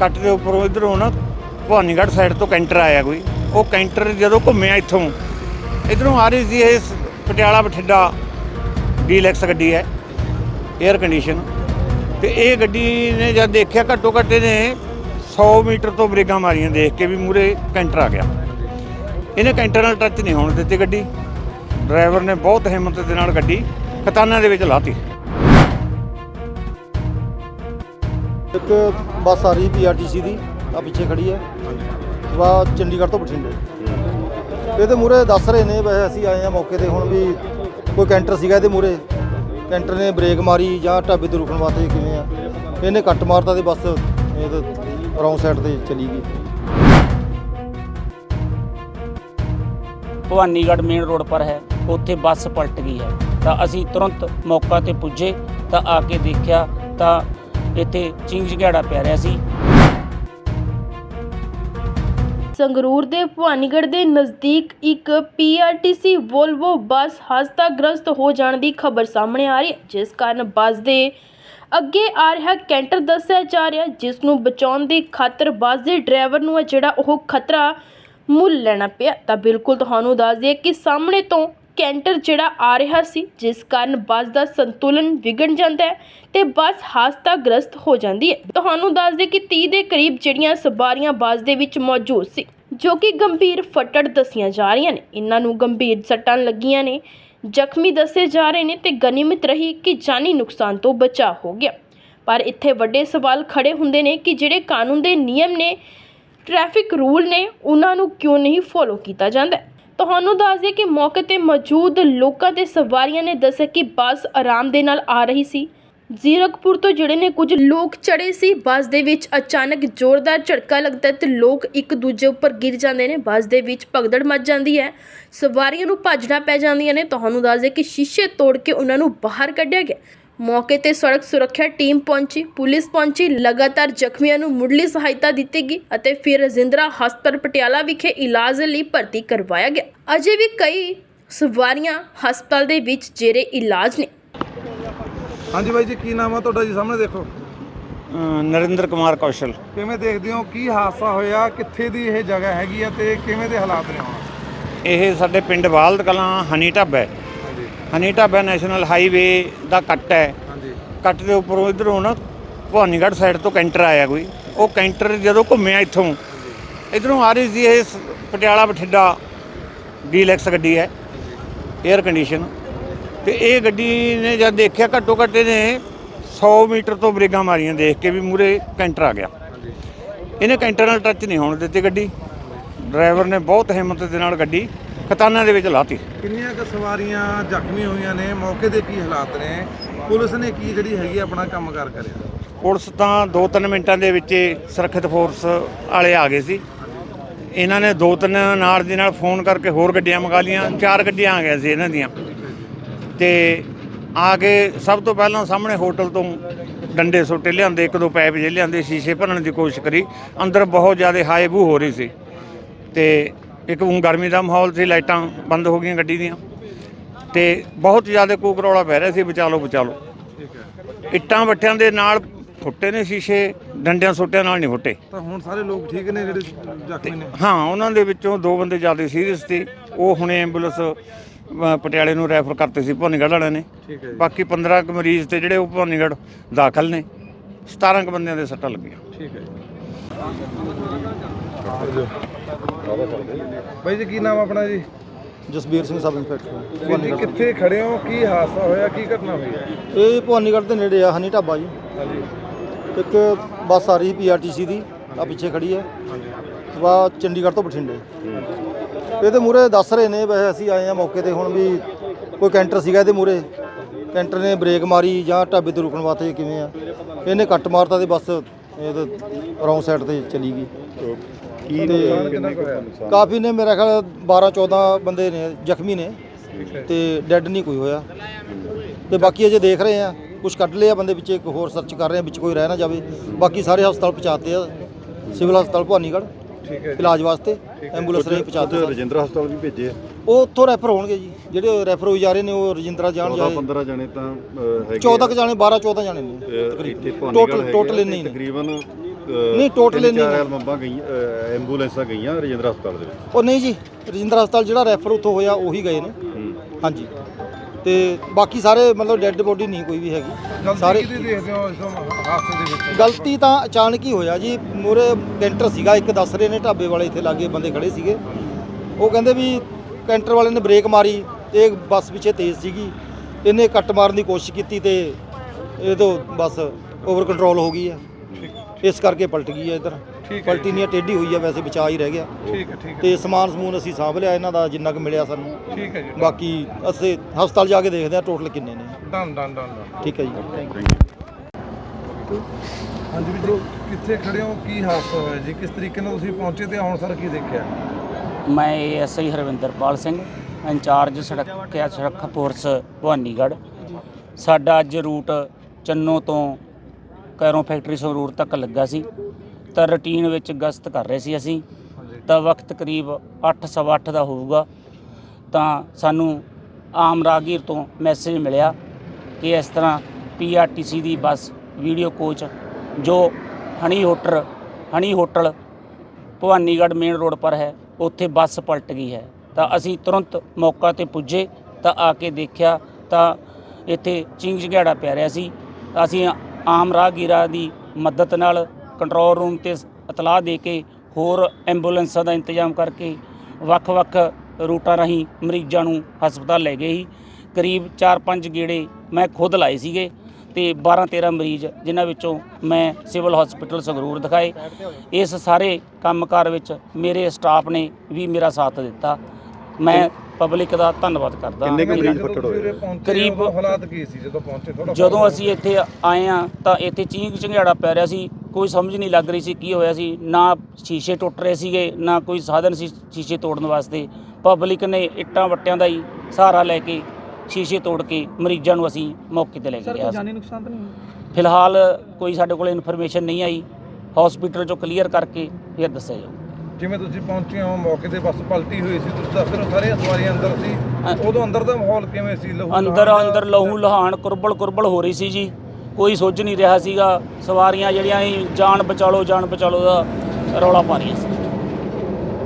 ਕੱਟ ਦੇ ਉੱਪਰੋਂ ਇਧਰੋਂ ਨਾ ਭਵਾਨੀਗੜ੍ਹ ਸਾਈਡ ਤੋਂ ਕੈਂਟਰ ਆਇਆ ਕੋਈ। ਉਹ ਕੈਂਟਰ ਜਦੋਂ ਘੁੰਮਿਆ ਇੱਥੋਂ, ਇਧਰੋਂ ਆ ਰਹੀ ਸੀ ਇਹ ਸ- ਪਟਿਆਲਾ ਬਠਿੰਡਾ ਡੀਲੈਕਸ ਗੱਡੀ ਹੈ 에ਅਰ ਕੰਡੀਸ਼ਨ ਤੇ ਇਹ ਗੱਡੀ ਨੇ ਜਦ ਦੇਖਿਆ ਘੱਟੋ ਘੱਟ ਇਹਨੇ 100 ਮੀਟਰ ਤੋਂ ਬ੍ਰੇਕਾਂ ਮਾਰੀਆਂ ਦੇਖ ਕੇ ਵੀ ਮੂਰੇ ਕੈਂਟਰ ਆ ਗਿਆ। ਇਹਨੇ ਕੈਂਟਰ ਨਾਲ ਟੱਚ ਨਹੀਂ ਹੋਣ ਦਿੱਤੀ ਗੱਡੀ। ਡਰਾਈਵਰ ਨੇ ਬਹੁਤ ਹਿੰਮਤ ਦੇ ਨਾਲ ਗੱਡੀ ਖਤਾਨਾਂ ਦੇ ਵਿੱਚ ਲਾਤੀ। ਇੱਕ ਬੱਸ ਆ ਰਹੀ ਪੀਆਰਟੀਸੀ ਦੀ ਆ ਪਿੱਛੇ ਖੜੀ ਹੈ। ਵਾ ਚੰਡੀਗੜ੍ਹ ਤੋਂ ਬਠਿੰਡੇ। ਇਹਦੇ ਮੂਰੇ ਦੱਸ ਰਹੇ ਨੇ, ਵੈਸੇ ਅਸੀਂ ਆਏ ਆ ਮੌਕੇ ਤੇ ਹੁਣ ਵੀ ਕੋਈ ਕੈਂਟਰ ਸੀਗਾ ਇਹਦੇ ਮੂਰੇ ਕੈਂਟਰ ਨੇ ਬ੍ਰੇਕ ਮਾਰੀ ਜਾਂ ਢਾਬੇ ਤੋਂ ਰੁਕਣ ਵਾਸਤੇ ਕਿਵੇਂ ਆ। ਇਹਨੇ ਕੱਟ ਮਾਰਤਾ ਤੇ ਬੱਸ ਇਹ ਤਾਂ ਰੌਂਗ ਸਾਈਡ ਤੇ ਚਲੀ ਗਈ। ਭਵਾਨੀਗੜ੍ਹ ਮੇਨ ਰੋਡ ਪਰ ਹੈ। ਉੱਥੇ ਬੱਸ ਪਲਟ ਗਈ ਹੈ। ਤਾਂ ਅਸੀਂ ਤੁਰੰਤ ਮੌਕਾ ਤੇ ਪੁੱਜੇ, ਤਾਂ ਆ ਕੇ ਦੇਖਿਆ ਤਾਂ ਇੱਥੇ ਚਿੰਗ ਝਗੜਾ ਪੈ ਰਿਹਾ ਸੀ। ਸੰਗਰੂਰ ਦੇ ਭਵਾਨੀਗੜ੍ਹ ਦੇ ਨਜ਼ਦੀਕ ਇੱਕ ਪੀਆਰਟੀਸੀ ਵੋਲਵੋ ਬੱਸ ਹਾਦਸਾਗ੍ਰਸਤ ਹੋ ਜਾਣ ਦੀ ਖਬਰ ਸਾਹਮਣੇ ਆ ਰਹੀ ਹੈ, ਜਿਸ ਕਾਰਨ ਬੱਸ ਦੇ ਅੱਗੇ ਆ ਰਿਹਾ ਕੈਂਟਰ ਦੱਸਿਆ ਜਾ ਰਿਹਾ ਜਿਸ ਨੂੰ ਬਚਾਉਣ ਦੀ ਖਾਤਰ ਬੱਸ ਦੇ ਡਰਾਈਵਰ ਨੂੰ ਹੈ ਜਿਹੜਾ ਉਹ ਖਤਰਾ ਮੁੱਲ ਲੈਣਾ ਪਿਆ ਤਾਂ ਬਿਲਕੁਲ ਤੁਹਾਨੂੰ ਦੱਸ ਦਈਏ ਕਿ ਸਾਹਮਣੇ ਤੋਂ ਕੈਂਟਰ ਜਿਹੜਾ ਆ ਰਿਹਾ ਸੀ, ਜਿਸ ਕਾਰਨ ਬੱਸ ਦਾ ਸੰਤੁਲਨ ਵਿਗੜ ਜਾਂਦਾ ਹੈ ਤੇ ਬੱਸ ਹਾਦਸਾਗ੍ਰਸਤ ਹੋ ਜਾਂਦੀ ਹੈ। ਤੁਹਾਨੂੰ ਦੱਸ ਦੇ ਕਿ 30 ਦੇ ਕਰੀਬ ਜਿਹੜੀਆਂ ਸਵਾਰੀਆਂ ਬੱਸ ਦੇ ਵਿੱਚ ਮੌਜੂਦ ਸੀ, ਜੋ ਕਿ ਗੰਭੀਰ ਫੱਟੜ ਦੱਸੀਆਂ ਜਾ ਰਹੀਆਂ ਨੇ। ਇਹਨਾਂ ਨੂੰ ਗੰਭੀਰ ਸੱਟਾਂ ਲੱਗੀਆਂ ਨੇ, ਜ਼ਖਮੀ ਦੱਸੇ ਜਾ ਰਹੇ ਨੇ ਤੇ ਗਨੀਮਤ ਰਹੀ ਕਿ ਜਾਨੀ ਨੁਕਸਾਨ ਤੋਂ ਬਚਾ ਹੋ ਗਿਆ। ਪਰ ਇੱਥੇ ਵੱਡੇ ਸਵਾਲ ਖੜੇ ਹੁੰਦੇ ਨੇ ਕਿ ਜਿਹੜੇ ਕਾਨੂੰਨ ਦੇ ਨਿਯਮ ਨੇ, ਟ੍ਰੈਫਿਕ ਰੂਲ ਨੇ, ਉਹਨਾਂ ਨੂੰ ਕਿਉਂ ਨਹੀਂ ਫੋਲੋ ਕੀਤਾ ਜਾਂਦਾ? ਤੁਹਾਨੂੰ ਦੱਸ ਦਈਏ ਕਿ ਮੌਕੇ ਤੇ ਮੌਜੂਦ ਲੋਕਾਂ ਤੇ ਸਵਾਰੀਆਂ ਨੇ ਦੱਸਿਆ ਕਿ ਬੱਸ ਆਰਾਮ ਦੇ ਨਾਲ ਆ ਰਹੀ ਸੀ। ਜ਼ੀਰਕਪੁਰ ਤੋਂ ਜਿਹੜੇ ਨੇ ਕੁਝ ਲੋਕ ਚੜੇ ਸੀ, ਬੱਸ ਦੇ ਵਿੱਚ ਅਚਾਨਕ ਜ਼ੋਰਦਾਰ ਝਟਕਾ ਲੱਗਦਾ ਹੈ ਤੇ ਲੋਕ ਇੱਕ ਦੂਜੇ ਉੱਪਰ ਗਿਰ ਜਾਂਦੇ ਨੇ। ਬੱਸ ਦੇ ਵਿੱਚ ਭਗਦੜ ਮਚ ਜਾਂਦੀ ਹੈ। ਸਵਾਰੀਆਂ ਨੂੰ ਭੱਜਣਾ ਪੈ ਜਾਂਦੀਆਂ ਨੇ। ਤੁਹਾਨੂੰ ਦੱਸ ਦਈਏ ਕਿ ਸ਼ੀਸ਼ੇ ਤੋੜ ਕੇ ਉਹਨਾਂ ਨੂੰ ਬਾਹਰ ਕੱਢਿਆ ਗਿਆ। ਮੌਕੇ ਤੇ ਸੜਕ ਸੁਰੱਖਿਆ ਟੀਮ ਪਹੁੰਚੀ। ਪੁਲਿਸ ਪਹੁੰਚੀ। ਲਗਾਤਾਰ ਜ਼ਖਮੀਆਂ ਨੂੰ ਮੁੱਢਲੀ ਸਹਾਇਤਾ ਦਿੱਤੀ ਗਈ ਅਤੇ ਫਿਰ ਰਜਿੰਦਰਾ ਹਸਪਤਾਲ ਪਟਿਆਲਾ ਵਿਖੇ ਇਲਾਜ ਲਈ ਭਰਤੀ ਕਰਵਾਇਆ ਗਿਆ। ਅਜੇ ਵੀ ਕਈ ਸਵਾਰੀਆਂ ਹਸਪਤਾਲ ਦੇ ਵਿੱਚ ਜੇਰੇ ਇਲਾਜ ਨੇ ਹਾਂਜੀ ਬਾਈ ਜੀ ਕੀ ਨਾਮ ਆ ਤੁਹਾਡਾ ਜੀ? ਸਾਹਮਣੇ ਦੇਖੋ। ਨਰਿੰਦਰ ਕੁਮਾਰ ਕੌਸ਼ਲ। ਕਿਵੇਂ ਦੇਖਦੇ ਹੋ? ਕੀ ਹਾਦਸਾ ਹੋਇਆ? ਕਿੱਥੇ ਦੀ ਇਹ ਜਗ੍ਹਾ ਹੈਗੀ ਆ ਤੇ ਕਿਵੇਂ ਦੇ ਹਾਲਾਤ ਨੇ ਹੁਣ? ਇਹ ਸਾਡੇ ਪਿੰਡ ਬਾਲਦ ਕਲਾਂ ਹਨੀ ਢਾਬਾ ਹੈ। ਹਨੀ ਢਾਬਾ ਨੈਸ਼ਨਲ ਹਾਈਵੇ ਦਾ ਕੱਟ ਹੈ। ਹਾਂਜੀ। ਕੱਟ ਦੇ ਉੱਪਰੋਂ ਇਧਰੋਂ ਨਾ ਭਵਾਨੀਗੜ੍ਹ ਸਾਈਡ ਤੋਂ ਕੈਂਟਰ ਆਇਆ ਕੋਈ। ਉਹ ਕੈਂਟਰ ਜਦੋਂ ਘੁੰਮਿਆ ਇੱਥੋਂ ਇਧਰੋਂ ਆ ਰਹੀ ਸੀ ਇਹ ਪਟਿਆਲਾ ਬਠਿੰਡਾ ਡੀਲੈਕਸ ਗੱਡੀ ਹੈ 에ਅਰ ਕੰਡੀਸ਼ਨ ਤੇ ਇਹ ਗੱਡੀ ਨੇ ਜਦ ਦੇਖਿਆ ਘੱਟੋ ਘੱਟ ਇਹਨੇ 100 ਮੀਟਰ ਤੋਂ ਬ੍ਰੇਕਾਂ ਮਾਰੀਆਂ ਦੇਖ ਕੇ ਵੀ ਮੂਰੇ ਕੈਂਟਰ ਆ ਗਿਆ। ਇਹਨੇ ਕੈਂਟਰ ਨਾਲ ਟੱਚ ਨਹੀਂ ਹੋਣ ਦਿੱਤੀ ਗੱਡੀ। ਡਰਾਈਵਰ ਨੇ ਬਹੁਤ ਹਿੰਮਤ ਦੇ ਨਾਲ ਗੱਡੀ ਖਤਾਨਾਂ ਦੇ ਵਿੱਚ ਲਾਤੀ। ਕਿੰਨੀਆਂ ਕੁ ਸਵਾਰੀਆਂ ਜ਼ਖਮੀ ਹੋਈਆਂ ਨੇ? ਮੌਕੇ ਦੇ ਕੀ ਹਾਲਾਤ ਨੇ? ਪੁਲਿਸ ਨੇ ਕੀ ਜਿਹੜੀ ਹੈਗੀ ਆਪਣਾ ਕੰਮ ਕਾਰ ਕਰਿਆ? ਪੁਲਿਸ ਤਾਂ 2-3 ਮਿੰਟਾਂ ਦੇ ਵਿੱਚ ਹੀ ਸੁਰੱਖਿਅਤ ਫੋਰਸ ਵਾਲੇ ਆ ਗਏ ਸੀ। ਇਹਨਾਂ ਨੇ ਦੋ ਤਿੰਨ ਨਾਲ ਦੀ ਨਾਲ ਫੋਨ ਕਰਕੇ ਹੋਰ ਗੱਡੀਆਂ ਮੰਗਾ ਲੀਆਂ ਚਾਰ ਗੱਡੀਆਂ ਆ ਗਈਆਂ ਸੀ ਇਹਨਾਂ ਦੀਆਂ। ਤੇ ਆ ਕੇ ਸਭ ਤੋਂ ਪਹਿਲਾਂ ਸਾਹਮਣੇ ਹੋਟਲ ਤੋਂ ਡੰਡੇ ਸੋਟੇ ਲਿਆਂਦੇ ਇੱਕ ਦੋ ਪੈਪ ਜੇ ਲਿਆਂਦੇ ਸ਼ੀਸ਼ੇ ਭੰਨਣ ਦੀ ਕੋਸ਼ਿਸ਼ ਕਰੀ। ਅੰਦਰ ਬਹੁਤ ਜ਼ਿਆਦਾ ਹਾਈ ਬੂ ਹੋ ਰਹੀ ਸੀ। ਤੇ ਇੱਕ ਹੁਣ ਗਰਮੀ ਦਾ ਮਾਹੌਲ ਸੀ ਲਾਈਟਾਂ ਬੰਦ ਹੋ ਗਈਆਂ ਗੱਡੀ ਦੀਆਂ। ਤੇ ਬਹੁਤ ਜ਼ਿਆਦਾ ਕੂਕ ਰੌਲਾ ਪੈ ਰਿਹਾ ਸੀ ਬਚਾ ਲਓ ਬਚਾ ਲਓ। ਠੀਕ ਹੈ। ਇੱਟਾਂ ਵੱਟਿਆਂ ਦੇ ਨਾਲ ਫੁੱਟੇ ਨੇ ਸ਼ੀਸ਼ੇ ਡੰਡਿਆਂ ਸੋਟਿਆਂ ਨਾਲ ਨਹੀਂ ਫੁੱਟੇ। ਤਾਂ ਹੁਣ ਸਾਰੇ ਲੋਕ ਠੀਕ ਨੇ ਜਿਹੜੇ ਜ਼ਖਮੀ ਨੇ? ਹਾਂ ਉਹਨਾਂ ਦੇ ਵਿੱਚੋਂ ਦੋ ਬੰਦੇ ਜ਼ਿਆਦਾ ਸੀਰੀਅਸ ਸੀ। ਉਹ ਹੁਣੇ ਐਂਬੂਲੈਂਸ ਅ, ਪਟਿਆਲੇ ਨੂੰ ਰੈਫਰ ਕਰਤੇ ਸੀ ਭਵਾਨੀਗੜ੍ਹ ਵਾਲਿਆਂ ਨੇ। ਠੀਕ ਹੈ ਜੀ। ਬਾਕੀ 15 ਕੁ ਮਰੀਜ਼ ਤੇ ਜਿਹੜੇ ਉਹ ਭਵਾਨੀਗੜ੍ਹ ਦਾਖਲ ਨੇ। 17 ਕੁ ਬੰਦਿਆਂ ਦੇ ਸੱਟਾਂ ਲੱਗੀਆਂ। ਠੀਕ ਹੈ ਬਾਈ ਜੀ ਕੀ ਨਾਮ ਆਪਣਾ ਜੀ? Jasbir Singh sub inspector. ਜੀ ਕਿੱਥੇ ਖੜੇ ਹੋ? ਕੀ ਹਾਦਸਾ ਹੋਇਆ? ਕੀ ਘਟਨਾ ਹੋਈ ਹੈ? ਇਹ ਭਵਾਨੀਗੜ੍ਹ ਦੇ ਨੇੜੇ ਆ ਹਨੀ ਢਾਬਾ ਜੀ। ਹਾਂਜੀ। ਇੱਕ ਬੱਸ ਆ ਰਹੀ ਪੀਆਰਟੀਸੀ ਦੀ ਆ ਪਿੱਛੇ ਖੜੀ ਹੈ। ਹਾਂਜੀ। ਵਾ ਚੰਡੀਗੜ੍ਹ ਤੋਂ ਬਠਿੰਡੇ। ਇਹਦੇ ਮੂਰੇ ਦੱਸ ਰਹੇ ਨੇ ਵੈਸੇ ਅਸੀਂ ਆਏ ਆ ਮੌਕੇ ਤੇ ਹੁਣ ਵੀ ਕੋਈ ਕੈਂਟਰ ਸੀਗਾ ਇਹਦੇ ਮੂਰੇ ਕੈਂਟਰ ਨੇ ਬ੍ਰੇਕ ਮਾਰੀ ਜਾਂ ਢਾਬੇ ਤੇ ਰੁਕਣ ਵਾਸਤੇ ਕਿਵੇਂ ਆ? ਇਹਨੇ ਕੱਟ ਮਾਰਤਾ ਤੇ ਬੱਸ ਇਹ ਰੌਂਗ ਸਾਈਡ ਤੇ ਚਲੀ ਗਈ। ਕੁ ਹੋਇਆ ਕਾਫੀ ਨੇ ਮੇਰਾ ਖਿਆਲ 12 14 ਬੰਦੇ ਨੇ ਜ਼ਖਮੀ ਨੇ ਤੇ ਡੈੱਡ ਨਹੀਂ ਕੋਈ ਹੋਇਆ। ਤੇ ਬਾਕੀ ਅਜੇ ਦੇਖ ਰਹੇ ਆ ਕੁਝ ਕੱਢ ਲਿਆ ਬੰਦੇ ਵਿੱਚ ਇੱਕ ਹੋਰ ਸਰਚ ਕਰ ਰਹੇ ਆ ਵਿੱਚ ਕੋਈ ਰਹਿ ਨਾ ਜਾਵੇ। ਬਾਕੀ ਸਾਰੇ ਹਸਪਤਾਲ ਪਹੁੰਚਾਤੇ ਆ ਸਿਵਲ ਹਸਪਤਾਲ ਭਵਾਨੀਗੜ੍ਹ ਠੀਕ ਹੈ ਜੀ। ਇਲਾਜ ਵਾਸਤੇ। ਐਂਬੂਲੈਂਸ ਰਾਹੀਂ ਪਹੁੰਚਾਤੇ ਸਾਰੇ। ਰਜਿੰਦਰਾ ਹਸਪਤਾਲ ਵੀ ਭੇਜੇ ਆ। ਉਹ ਉੱਥੋਂ ਰੈਫਰ ਹੋਣਗੇ ਜੀ। ਜਿਹੜੇ ਰੈਫਰ ਹੋਈ ਜਾ ਰਹੇ ਨੇ ਉਹ ਰਜਿੰਦਰਾ ਜਾਣ 14 ਜਾਏ। 15 ਜਣੇ ਤਾਂ ਹੈਗੇ 14 ਕੁ ਜਾਣੇ 12 14 ਜਾਣੇ ਨੇ ਟੋਟਲ ਟੋਟਲ ਇੰਨੇ ਹੀ ਨੇ। ਤਕਰੀਬਨ ਨਹੀਂ, total ਇੰਨੀ- ਐਲਬਮਾਂ ਗਈਆਂ ਅ, ਐਂਬੂਲੈਂਸਾਂ ਗਈਆਂ ਰਜਿੰਦਰਾ ਹਸਪਤਾਲ ਦੇ ਵਿੱਚ। ਉਹ ਨਹੀਂ ਜੀ ਰਜਿੰਦਰ ਹਸਪਤਾਲ ਜਿਹੜਾ ਰੈਫਰ ਉੱਥੋਂ ਹੋਇਆ ਉਹੀ ਗਏ ਨੇ। ਹੂੰ। ਹਾਂਜੀ। ਤੇ ਬਾਕੀ ਸਾਰੇ ਮਤਲਬ ਡੈੱਡ ਬੋਡੀ ਨਹੀਂ ਕੋਈ ਵੀ ਹੈਗੀ। ਸਾਰੇ ਦੇਖਦੇ ਹੋ ਇਸ ਹਾਦਸੇ ਦੇ ਵਿੱਚ? ਗਲਤੀ ਤਾਂ ਅਚਾਨਕ ਹੀ ਹੋਇਆ ਜੀ। ਮੂਰੇ ਕੈਂਟਰ ਸੀਗਾ ਇੱਕ ਦੱਸ ਰਹੇ ਨੇ ਢਾਬੇ ਵਾਲੇ ਇੱਥੇ ਲਾਗੇ ਬੰਦੇ ਖੜੇ ਸੀਗੇ। ਉਹ ਕਹਿੰਦੇ ਵੀ ਕੈਂਟਰ ਵਾਲੇ ਨੇ ਬ੍ਰੇਕ ਮਾਰੀ ਤੇ ਬੱਸ ਪਿੱਛੇ ਤੇਜ਼ ਸੀਗੀ। ਇਹਨੇ ਕੱਟ ਮਾਰਨ ਦੀ ਕੋਸ਼ਿਸ਼ ਕੀਤੀ ਤੇ ਇਹ ਤੋਂ ਬੱਸ ਓਵਰ ਕੰਟਰੋਲ ਹੋ ਗਈ ਹੈ। ਇਸ ਕਰਕੇ ਪਲਟ ਗਈ ਹੈ ਇਧਰ। ਪਲਟੀ ਨਹੀਂ ਟੇਢੀ ਹੋਈ ਹੈ ਵੈਸੇ ਬਚਾ ਹੀ ਰਹਿ ਗਿਆ। ਠੀਕ ਹੈ ਠੀਕ ਹੈ। ਤੇ ਸਮਾਨ ਸਮੂਨ ਅਸੀਂ ਸਾਂਭ ਲਿਆ ਇਹਨਾਂ ਦਾ ਜਿੰਨਾ ਕੁ ਮਿਲਿਆ ਸਾਨੂੰ। ਠੀਕ ਹੈ ਜੀ ਬਾਕੀ ਅਸੀਂ ਹਸਪਤਾਲ ਜਾ ਕੇ ਦੇਖਦੇ ਹਾਂ ਟੋਟਲ ਕਿੰਨੇ ਨੇ। ਡਨ ਡਨ ਡਨ ਠੀਕ ਹੈ ਜੀ। ਹਾਂਜੀ ਵੀਰੋ ਕਿੱਥੇ ਖੜੇ ਹੋ? ਕੀ ਹਾਦਸਾ ਹੋਇਆ ਜੀ? ਕਿਸ ਤਰੀਕੇ ਨਾਲ ਤੁਸੀਂ ਪਹੁੰਚੇ ਤੇ ਹੁਣ ਸਰ ਕੀ ਦੇਖਿਆ? ਮੈਂ ਐਸਆਈ ਹਰਵਿੰਦਰਪਾਲ ਸਿੰਘ ਇੰਚਾਰਜ ਸੜਕ ਸੜਕ ਫੋਰਸ ਭਵਾਨੀਗੜ੍ਹ। ਸਾਡਾ ਅੱਜ ਰੂਟ ਚੰਨੋ ਤੋਂ ਕੈਰੋਂ ਫੈਕਟਰੀ ਸੰਗਰੂਰ ਤੱਕ ਲੱਗਾ ਸੀ। ਤਾਂ ਰੂਟੀਨ ਵਿੱਚ ਗਸ਼ਤ ਕਰ ਰਹੇ ਸੀ ਅਸੀਂ। ਤਾਂ ਵਕਤ ਕਰੀਬ 8:08 ਦਾ ਹੋਊਗਾ। ਤਾਂ ਸਾਨੂੰ ਆਮ ਰਾਗੀਰ ਤੋਂ ਮੈਸੇਜ ਮਿਲਿਆ ਕਿ ਇਸ ਤਰ੍ਹਾਂ ਪੀਆਰਟੀਸੀ ਦੀ ਬੱਸ ਵੀਡੀਓ ਕੋਚ ਜੋ honey hotel honey hotel Bhawanigarh main road ਪਰ ਹੈ, ਉੱਥੇ ਬੱਸ ਪਲਟ ਗਈ ਹੈ। ਤਾਂ ਅਸੀਂ ਤੁਰੰਤ ਮੌਕਾ ਤੇ ਪੁੱਜੇ, ਤਾਂ ਆ ਕੇ ਦੇਖਿਆ ਤਾਂ ਇੱਥੇ ਚਿੰਗ ਝਗੜਾ ਪੈ ਰਿਹਾ ਸੀ। ਅਸੀਂ ਆਮ ਰਾਹਗੀਰਾਂ ਦੀ ਮਦਦ ਨਾਲ ਕੰਟਰੋਲ ਰੂਮ ਤੇ ਇਤਲਾਹ ਦੇ ਕੇ ਹੋਰ ਐਂਬੂਲੈਂਸਾਂ ਦਾ ਇੰਤਜ਼ਾਮ ਕਰਕੇ ਵੱਖ-ਵੱਖ ਰੂਟਾਂ ਰਾਹੀਂ ਮਰੀਜ਼ਾਂ ਨੂੰ ਹਸਪਤਾਲ ਲੈ ਗਏ ਸੀ। ਕਰੀਬ 4-5 ਗੇੜੇ ਮੈਂ ਖੁਦ ਲਾਏ ਸੀਗੇ ਤੇ 12-13 ਮਰੀਜ਼ ਜਿਨ੍ਹਾਂ ਵਿੱਚੋਂ ਮੈਂ ਸਿਵਲ ਹਸਪੀਟਲ ਸੰਗਰੂਰ ਦਿਖਾਏ। ਇਸ ਸਾਰੇ ਕੰਮਕਾਰ ਵਿੱਚ ਮੇਰੇ ਸਟਾਫ ਨੇ ਵੀ ਮੇਰਾ ਸਾਥ ਦਿੱਤਾ। ਮੈਂ ਪਬਲਿਕ ਦਾ ਧੰਨਵਾਦ ਕਰਦਾ। ਕਿੰਨੇ ਕੁ ਜਦੋਂ ਮਰੀਜ਼ ਫੱਟੜ ਹੋਏ? ਕਰੀਬ- ਹਾਲਾਤ ਕੀ ਸੀ? ਜਦੋਂ ਪਹੁੰਚੇ ਥੋੜਾ ਜਦੋਂ ਅਸੀਂ ਇੱਥੇ ਆਏ ਆ ਤਾਂ ਇੱਥੇ ਚੀਂਕ ਝੰਗੜਾ ਪੈ ਰਿਹਾ ਸੀ। ਕੋਈ ਸਮਝ ਨਹੀਂ ਲੱਗ ਰਹੀ ਸੀ ਕੀ ਹੋਇਆ ਸੀ। ਨਾ ਸ਼ੀਸ਼ੇ ਟੁੱਟ ਰਹੇ ਸੀਗੇ ਨਾ ਕੋਈ ਸਾਧਨ ਸੀ ਸ਼ੀਸ਼ੇ ਤੋੜਨ ਵਾਸਤੇ। ਪਬਲਿਕ ਨੇ ਇੱਟਾਂ ਵੱਟਿਆਂ ਦਾ ਹੀ ਸਹਾਰਾ ਲੈ ਕੇ ਸ਼ੀਸ਼ੇ ਤੋੜ ਕੇ ਮਰੀਜ਼ਾਂ ਨੂੰ ਅਸੀਂ ਮੌਕੇ ਤੇ ਲੈ ਕੇ ਗਿਆ ਜਾਨੀ ਨੁਕਸਾਨ ਤਾਂ ਨਹੀਂ ਫਿਲਹਾਲ ਕੋਈ ਸਾਡੇ ਕੋਲ ਇਨਫੋਰਮੇਸ਼ਨ ਨਹੀਂ ਆਈ। ਹਸਪੀਟਲ ਚੋਂ ਕਲੀਅਰ ਕਰਕੇ ਫਿਰ ਦੱਸਿਆ ਜਾਊ। ਜਿਵੇਂ ਤੁਸੀਂ ਪਹੁੰਚੇ ਹੋ ਮੌਕੇ ਤੇ ਬੱਸ ਪਲਟੀ ਹੋਈ ਸੀ ਤੁਸੀਂ ਦੱਸ ਰਹੇ ਹੋ ਸਾਰੇ ਸਵਾਰੀਆਂ ਅੰਦਰ ਸੀ। ਉਦੋਂ ਅੰਦਰ ਦਾ ਮਾਹੌਲ ਕਿਵੇਂ ਸੀ? ਲਹੂ ਅੰਦਰ ਲਹਾਨ ਦਾ? ਅੰਦਰ ਲਹੂ ਲਹਾਨ ਕੁਰਬਲ ਕੁਰਬਲ ਹੋ ਰਹੀ ਸੀ ਜੀ। ਕੋਈ ਸੁੱਝ ਨਹੀਂ ਰਿਹਾ ਸੀਗਾ, ਸਵਾਰੀਆਂ ਜਿਹੜੀਆਂ ਸੀ, ਜਾਨ ਬਚਾਲੋ ਜਾਨ ਬਚਾਲੋ ਦਾ ਰੌਲਾ ਪਾ ਰਹੀਆਂ ਸੀ।